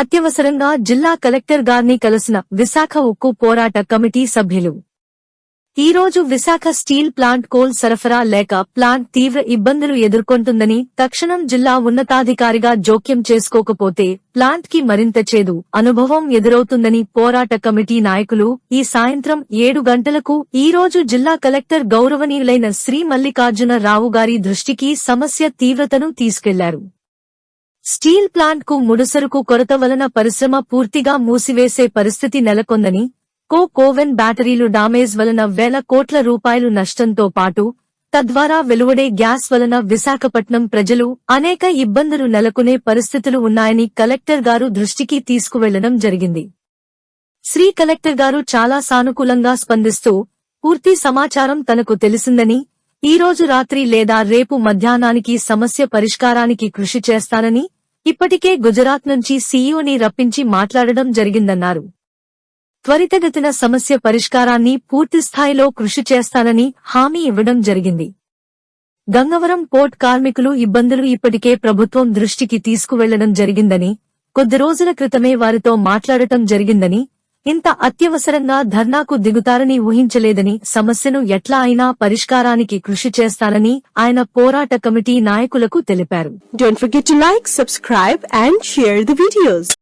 అత్యవసరంగా జిల్లా కలెక్టర్ గారిని కలిసిన విశాఖ ఉక్కు పోరాట కమిటీ సభ్యులు. ఈ రోజు విశాఖ స్టీల్ ప్లాంట్ కోల్ సరఫరా లేక ప్లాంట్ తీవ్ర ఇబ్బందులు ఎదుర్కొంటుందని తక్షణం జిల్లా ఉన్నతాధికారిగా జోక్యం చేసుకోకపోతే ప్లాంట్కి మరింత చేదు అనుభవం ఎదురవుతుందని పోరాట కమిటీ నాయకులు ఈ సాయంత్రం ఏడు గంటలకు ఈ రోజు జిల్లా కలెక్టర్ గౌరవనీయులైన శ్రీ మల్లికార్జున రావు గారి దృష్టికి సమస్య తీవ్రతను తీసుకెళ్ళారు. స్టీల్ ప్లాంట్కు ముడుసరుకు కొరత వలన పరిశ్రమ పూర్తిగా మూసివేసే పరిస్థితి నెలకొందని కో కోవెన్ బ్యాటరీలు డామేజ్ వలన వేల కోట్ల రూపాయలు నష్టంతో పాటు తద్వారా వెలువడే గ్యాస్ వలన విశాఖపట్నం ప్రజలు అనేక ఇబ్బందులు నెలకొనే పరిస్థితులు ఉన్నాయని కలెక్టర్ గారు దృష్టికి తీసుకువెళ్ళడం జరిగింది. శ్రీ కలెక్టర్ గారు చాలా సానుకూలంగా స్పందిస్తూ పూర్తి సమాచారం తనకు తెలిసిందని ఈ రోజు రాత్రి లేదా రేపు మధ్యాహ్నానికి సమస్య పరిష్కారానికి కృషి చేస్తానని ఇప్పటికే గుజరాత్ నుంచి సీఈఓని రప్పించి మాట్లాడడం జరిగిందన్నారు. త్వరితగతిన సమస్య పరిష్కారాన్ని పూర్తి స్థాయిలో కృషి చేస్తానని హామీ ఇవ్వడం జరిగింది. గంగవరం పోర్ట్ కార్మికులు ఇబ్బందులు ఇప్పటికే ప్రభుత్వం దృష్టికి తీసుకువెళ్ళడం జరిగిందని కొద్ది రోజుల క్రితమే వారితో మాట్లాడటం జరిగిందని ఇంత అత్యవసరంగా ధర్నాకు దిగుతారని ఊహించలేదని సమస్యను ఎట్లా అయినా పరిష్కారానికి కృషి చేస్తానని ఆయన పోరాట కమిటీ నాయకులకు తెలిపారు Don't forget to like, subscribe and share.